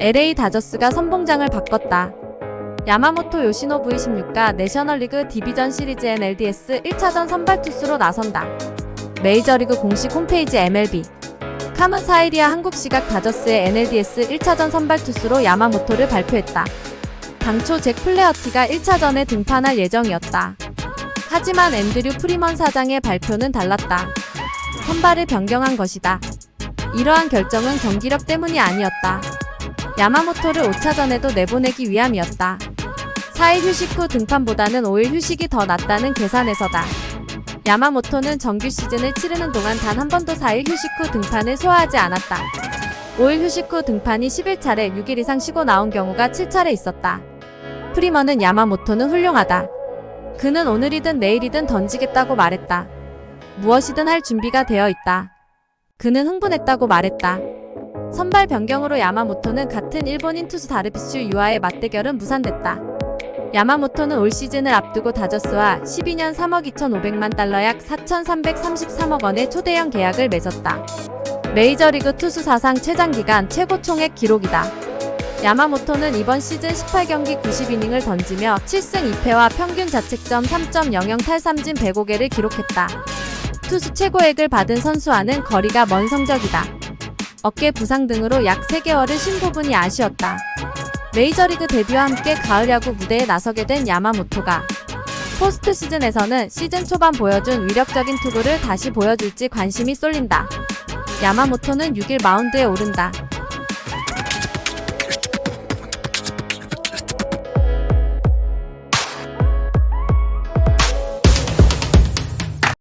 LA 다저스가 선봉장을 바꿨다. 야마모토 요시노 V16가 내셔널리그 디비전 시리즈 NLDS 1차전 선발 투수로 나선다. 메이저리그 공식 홈페이지 MLB 카문 사이리아 한국 시각 다저스의 NLDS 1차전 선발 투수로 야마모토를 발표했다. 당초 잭 플레어티가 1차전에 등판할 예정이었다. 하지만 앤드류 프리먼 사장의 발표는 달랐다. 선발을 변경한 것이다. 이러한 결정은 경기력 때문이 아니었다. 야마모토를 5차전에도 내보내기 위함이었다. 4일 휴식 후 등판보다는 5일 휴식이 더 낫다는 계산에서다. 야마모토는 정규 시즌을 치르는 동안 단 한 번도 4일 휴식 후 등판을 소화하지 않았다. 5일 휴식 후 등판이 11차례 6일 이상 쉬고 나온 경우가 7차례 있었다. 프리먼은 야마모토는 훌륭하다. 그는 오늘이든 내일이든 던지겠다고 말했다. 무엇이든 할 준비가 되어 있다. 그는 흥분했다고 말했다. 선발 변경으로 야마모토는 같은 일본인 투수 다르비슈 유아의 맞대결은 무산됐다. 야마모토는 올 시즌을 앞두고 다저스와 12년 3억 2,500만 달러 약 4,333억 원의 초대형 계약을 맺었다. 메이저리그 투수 사상 최장 기간 최고 총액 기록이다. 야마모토는 이번 시즌 18경기 90이닝을 던지며 7승 2패와 평균 자책점 3.00 탈삼진 105개를 기록했다. 투수 최고액을 받은 선수와는 거리가 먼 성적이다. 어깨 부상 등으로 약 3개월을 쉰 부분이 아쉬웠다. 메이저리그 데뷔와 함께 가을 야구 무대에 나서게 된 야마모토가 포스트 시즌에서는 시즌 초반 보여준 위력적인 투구를 다시 보여줄지 관심이 쏠린다. 야마모토는 6일 마운드에 오른다.